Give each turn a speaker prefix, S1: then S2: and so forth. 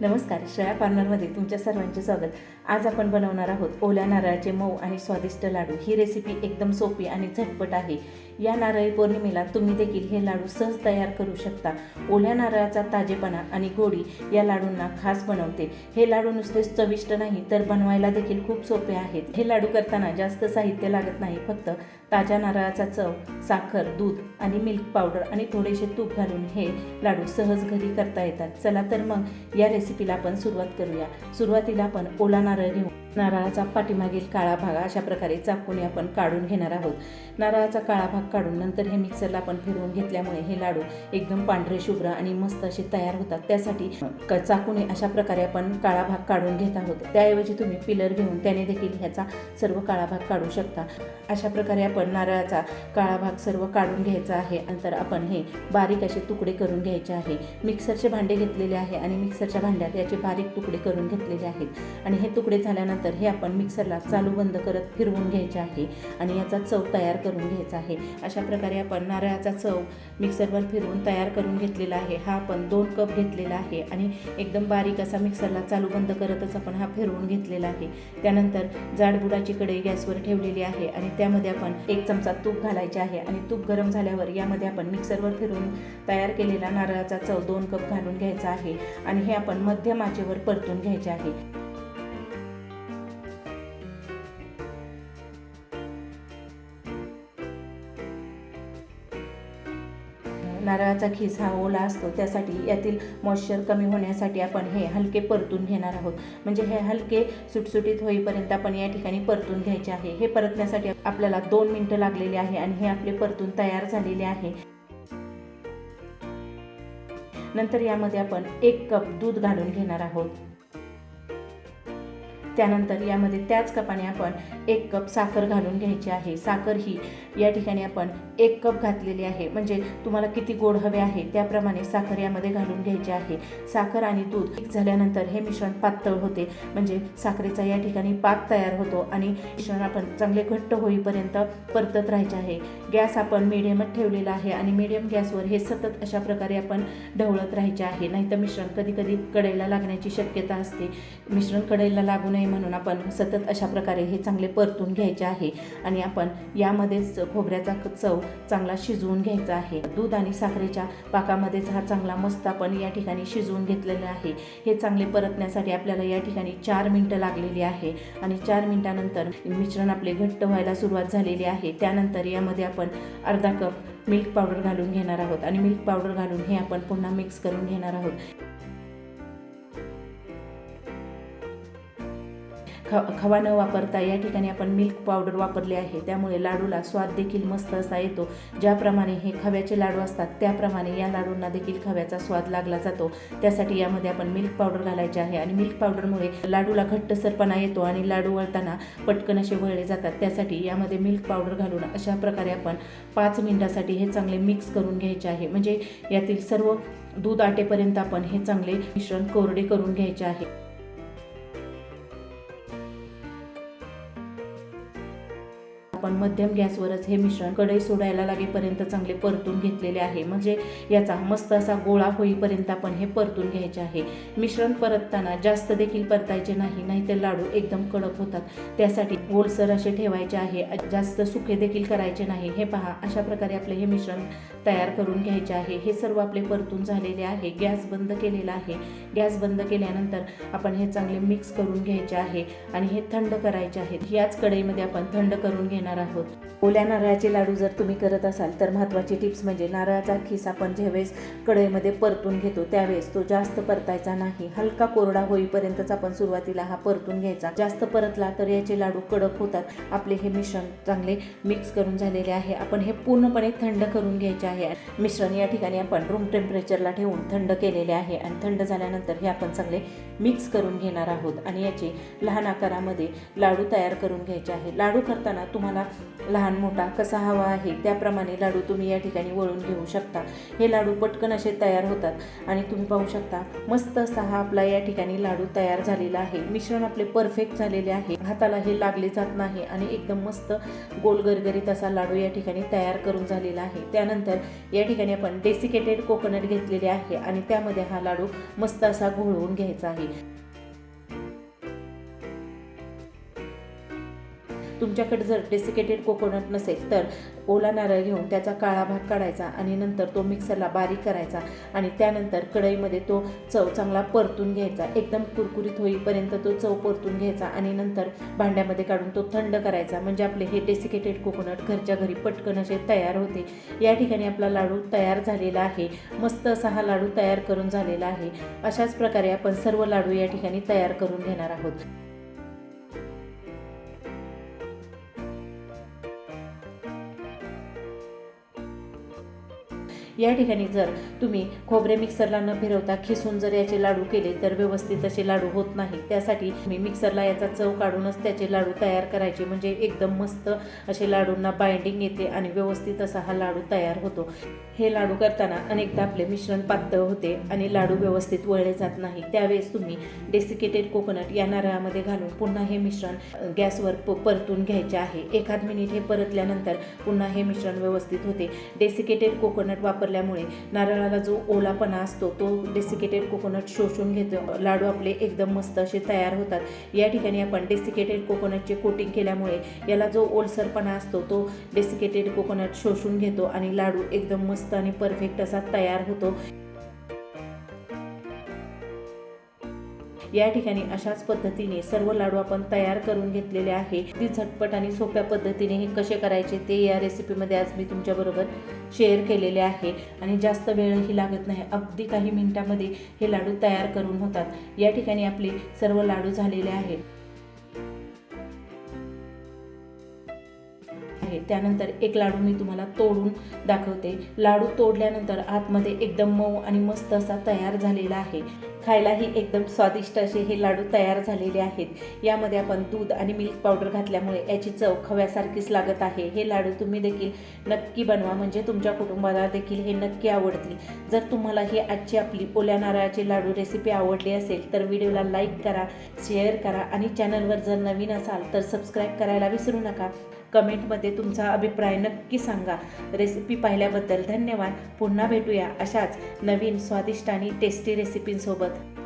S1: नमस्कार श्रेया पार्लरमध्ये तुमच्या सर्वांचे स्वागत. आज आपण बनवणार आहोत ओल्या नारळाचे मऊ आणि स्वादिष्ट लाडू. ही रेसिपी एकदम सोपी आणि झटपट आहे. या नारळी पौर्णिमेला तुम्ही देखील हे लाडू सहज तयार करू शकता. ओल्या नारळाचा ताजेपणा आणि गोडी या लाडूंना खास बनवते. हे लाडू नुसतेच चविष्ट नाही तर बनवायला देखील खूप सोपे आहेत. हे लाडू करताना जास्त साहित्य लागत नाही फक्त ताज्या नारळाचा चव साखर दूध आणि मिल्क पावडर आणि थोडेसे तूप घालून हे लाडू सहज घरी करता येतात. चला तर मग या रेसिपीला आपण सुरुवात करूया. सुरुवातीला आपण ओला नारळ घेऊ. नारळाचा पाठीमागील काळा भाग अशा प्रकारे चाकूने आपण काढून घेणार आहोत. नारळाचा काळा भाग काढून नंतर हे मिक्सरला आपण फिरवून घेतल्यामुळे हे लाडू एकदम पांढरे शुभ्र आणि मस्त असे तयार होतात. त्यासाठी क- चाकूने अशा प्रकारे आपण काळा भाग काढून घेत आहोत. त्याऐवजी तुम्ही पिलर घेऊन त्याने देखील ह्याचा सर्व काळा भाग काढू शकता. अशा प्रकारे आपण नारळाचा काळा भाग सर्व काढून घ्यायचा आहे. नंतर आपण हे बारीक असे तुकडे करून घ्यायचे आहे. मिक्सरचे भांडे घेतलेले आहे आणि मिक्सरच्या भांड्यात याचे बारीक तुकडे करून घेतलेले आहेत. आणि हे तुकडे झाल्यानंतर हे आपण मिक्सरला चालू बंद करत फिरवून घ्यायचे आहे आणि याचा चव तयार करून घ्यायचा आहे. अशा प्रकारे आपण नारळाचा चव मिक्सरवर फिरवून तयार करून घेतलेला आहे. हा आपण दोन कप घेतलेला आहे आणि एकदम बारीक असा मिक्सरला चालू बंद करतच आपण हा फिरवून घेतलेला आहे. त्यानंतर जाडबुडाची कढई गॅसवर ठेवलेली आहे आणि त्यामध्ये आपण एक चमचा तूप घालायचे आहे आणि तूप गरम झाल्यावर यामध्ये आपण मिक्सरवर फिरून तयार केलेला नारळाचा चव दोन कप घालून घ्यायचा आहे आणि हे आपण मध्यम आचेवर परतून घ्यायचे आहे. नारळाचा खीस हा ओला असतो त्यासाठी यातील मॉइश्चर कमी होण्यासाठी आपण हे हलके परतून घेणार आहोत. म्हणजे हे हलके सुटसुटीत होईपर्यंत आपण या ठिकाणी परतून घ्यायचे आहे. हे परतण्यासाठी आपल्याला दोन मिनटं लागलेली आहे आणि हे आपले परतून तयार झालेले आहे. नंतर यामध्ये आपण एक कप दूध घालून घेणार आहोत. त्यानंतर यामध्ये त्याच कपाने आपण एक कप साखर घालून घ्यायची आहे. साखर ही या ठिकाणी आपण एक कप घातलेली आहे. म्हणजे तुम्हाला किती गोड हवे आहे त्याप्रमाणे साखर यामध्ये घालून घ्यायची आहे. साखर आणि दूध एक झाल्यानंतर हे मिश्रण पातळ होते. म्हणजे साखरेचा या ठिकाणी पाक तयार होतो आणि मिश्रण आपण चांगले घट्ट होईपर्यंत परतत राहायचे आहे. गॅस आपण मिडियमच ठेवलेला आहे आणि मिडियम गॅसवर हे सतत अशा प्रकारे आपण ढवळत राहायचे आहे. नाहीतर मिश्रण कधी कधी लागण्याची शक्यता असते. मिश्रण कडईला लागू नये म्हणून आपण सतत अशा प्रकारे हे चांगले परतून घ्यायचे आहे. आणि आपण यामध्येच खोबऱ्याचा चव चांगला शिजवून घ्यायचा आहे. दूध आणि साखरेच्या पाकामध्येच हा चांगला मस्त आपण या ठिकाणी शिजवून घेतलेला आहे. हे चांगले परतण्यासाठी आपल्याला या ठिकाणी चार मिनटं लागलेली आहे. आणि चार मिनटानंतर मिश्रण आपले घट्ट व्हायला सुरुवात झालेली आहे. त्यानंतर यामध्ये आपण अर्धा कप मिल्क पावडर घालून घेणार आहोत. आणि मिल्क पावडर घालून हे आपण पुन्हा मिक्स करून घेणार आहोत. ख खवा न वापरता या ठिकाणी आपण मिल्क पावडर वापरले आहे. त्यामुळे लाडूला स्वाद देखील मस्त असा येतो. ज्याप्रमाणे हे खव्याचे लाडू असतात त्याप्रमाणे या लाडूंना देखील खव्याचा स्वाद लागला जातो. त्यासाठी यामध्ये आपण मिल्क पावडर घालायचे आहे आणि मिल्क पावडरमुळे लाडूला घट्टसरपणा येतो आणि लाडू वळताना पटकन असे वळले जातात. त्यासाठी यामध्ये मिल्क पावडर घालून अशा प्रकारे आपण पाच मिनिटासाठी हे चांगले मिक्स करून घ्यायचे आहे. म्हणजे यातील सर्व दूध आटेपर्यंत आपण हे चांगले मिश्रण कोरडे करून घ्यायचे आहे. आपण मध्यम गॅसवरच हे मिश्रण कढई सोडायला लागेपर्यंत चांगले परतून घेतलेले आहे. म्हणजे याचा मस्त असा गोळा होईपर्यंत आपण हे परतून घ्यायचे आहे. मिश्रण परतताना जास्त देखील परतायचे नाही नाहीतर लाडू एकदम कडक होतात. त्यासाठी गोलसर असे ठेवायचे आहे. जास्त सुके देखील करायचे नाही. हे पहा अशा प्रकारे आपले हे मिश्रण तयार करून घ्यायचे आहे. हे सर्व आपले परतून झालेले आहे. गॅस बंद केलेला आहे. गॅस बंद केल्यानंतर आपण हे चांगले मिक्स करून घ्यायचे आहे आणि हे थंड करायचे आहेत. याच कढईमध्ये आपण थंड करून घेणार आहोत. ओल्या नारळाचे लाडू जर तुम्ही करत असाल तर महत्त्वाची टिप्स म्हणजे नारळाचा खिस आपण ज्यावेळेस कढईमध्ये परतून घेतो त्यावेळेस तो जास्त परतायचा नाही. हलका कोरडा होईपर्यंतच आपण सुरुवातीला हा परतून घ्यायचा. जास्त परतला तर याचे लाडू कडक होतात. आपले हे मिश्रण चांगले मिक्स करून झालेले आहे. आपण हे पूर्णपणे थंड करून घ्यायचे आहे. मिश्रण या ठिकाणी आपण रूम टेम्परेचरला ठेवून थंड केलेले आहे आणि थंड झाल्यानंतर हे आपण चांगले मिक्स करून घेणार आहोत आणि याचे लहान आकारामध्ये लाडू तयार करून घ्यायचे आहे. लाडू करताना तुम्हाला लहान मोठा कसा हवा आहे त्याप्रमाणे लाडू तुम्ही या ठिकाणी वळून घेऊ शकता. हे लाडू पटकन असे तयार होतात आणि तुम्ही पाहू शकता मस्त असा हा आपला या ठिकाणी लाडू तयार झालेला आहे. मिश्रण आपले परफेक्ट झालेले आहे. हाताला हे लागले जात नाही आणि एकदम मस्त गोल गरगरीत असा लाडू या ठिकाणी तयार करून झालेला आहे. त्यानंतर या ठिकाणी आपण डेसिकेटेड कोकोनट घेतलेले आहे आणि त्यामध्ये हा लाडू मस्त असा घोळवून घ्यायचा आहे. तुमच्याकडे जर डेसिकेटेड कोकोनट नसेल तर ओला नारळ घेऊन त्याचा काळा भाग काढायचा आणि नंतर तो मिक्सरला बारीक करायचा आणि त्यानंतर कढईमध्ये तो चव चांगला परतून घ्यायचा. एकदम कुरकुरीत होईपर्यंत तो चव परतून घ्यायचा आणि नंतर भांड्यामध्ये काढून तो थंड करायचा. म्हणजे आपले हे डेसिकेटेड कोकोनट घरच्या घरी पटकन असे तयार होते. या ठिकाणी आपला लाडू तयार झालेला आहे. मस्त असा हा लाडू तयार करून झालेला आहे. अशाच प्रकारे आपण सर्व लाडू या ठिकाणी तयार करून घेणार आहोत. या ठिकाणी जर तुम्ही खोबरे मिक्सरला न फिरवता खिसून जर याचे लाडू केले तर व्यवस्थित असे लाडू होत नाही त्यासाठी मी मिक्सरला याचा चव काढूनच त्याचे लाडू तयार करायचे. म्हणजे एकदम मस्त असे लाडूंना बाइंडिंग येते आणि व्यवस्थित असा हा लाडू तयार होतो. हे लाडू करताना अनेकदा आपले मिश्रण पातळ होते आणि लाडू व्यवस्थित वळले जात नाही. त्यावेळेस तुम्ही डेसिकेटेड कोकोनट या नारळामध्ये घालून पुन्हा हे मिश्रण गॅसवर प परतून घ्यायचे आहे. एखाद मिनिट हे परतल्यानंतर पुन्हा हे मिश्रण व्यवस्थित होते. डेसिकेटेड कोकोनट वापर वापरल्यामुळे नारळाला जो ओलापणा असतो तो डेसिकेटेड कोकोनट शोषून घेतो. लाडू आपले एकदम मस्त असे तयार होतात. या ठिकाणी आपण डेसिकेटेड कोकोनटचे कोटिंग केल्यामुळे याला जो ओलसरपणा असतो तो डेसिकेटेड कोकोनट शोषून घेतो आणि लाडू एकदम मस्त आणि परफेक्ट असा तयार होतो. या ठिकाणी अशाच पद्धतीने सर्व लाडू आपण तयार करून घेतलेले आहे. ती झटपट आणि सोप्या पद्धतीने हे कसे करायचे ते या रेसिपीमध्ये आज मी तुमच्याबरोबर शेअर केलेले आहे. आणि जास्त वेळही लागत नाही अगदी काही मिनिटामध्ये हे लाडू तयार करून होतात. या ठिकाणी आपले सर्व लाडू झालेले आहेत. आहे. त्यानंतर एक लाडू मी तुम्हाला तोडून दाखवते. लाडू तोडल्यानंतर आतमध्ये एकदम मऊ आणि मस्त असा तयार झालेला आहे. खायलाही एकदम स्वादिष्ट असे हे लाडू तयार झालेले आहेत. यामध्ये आपण दूध आणि मिल्क पावडर घातल्यामुळे याची चव खव्यासारखीच लागत आहे. हे लाडू तुम्ही देखील नक्की बनवा म्हणजे तुमच्या कुटुंबाला देखील हे नक्की आवडतील. जर तुम्हाला ही आजची आपली ओल्या नारळाची लाडू रेसिपी आवडली असेल तर व्हिडिओला लाईक करा शेअर करा आणि चॅनलवर जर नवीन असाल तर सबस्क्राईब करायला विसरू नका. कमेंटमध्ये तुमचा अभिप्राय नक्की सांगा. रेसिपी पाहिल्याबद्दल धन्यवाद. पुन्हा भेटूया अशाच नवीन स्वादिष्ट आणि टेस्टी रेसिपींसोबत.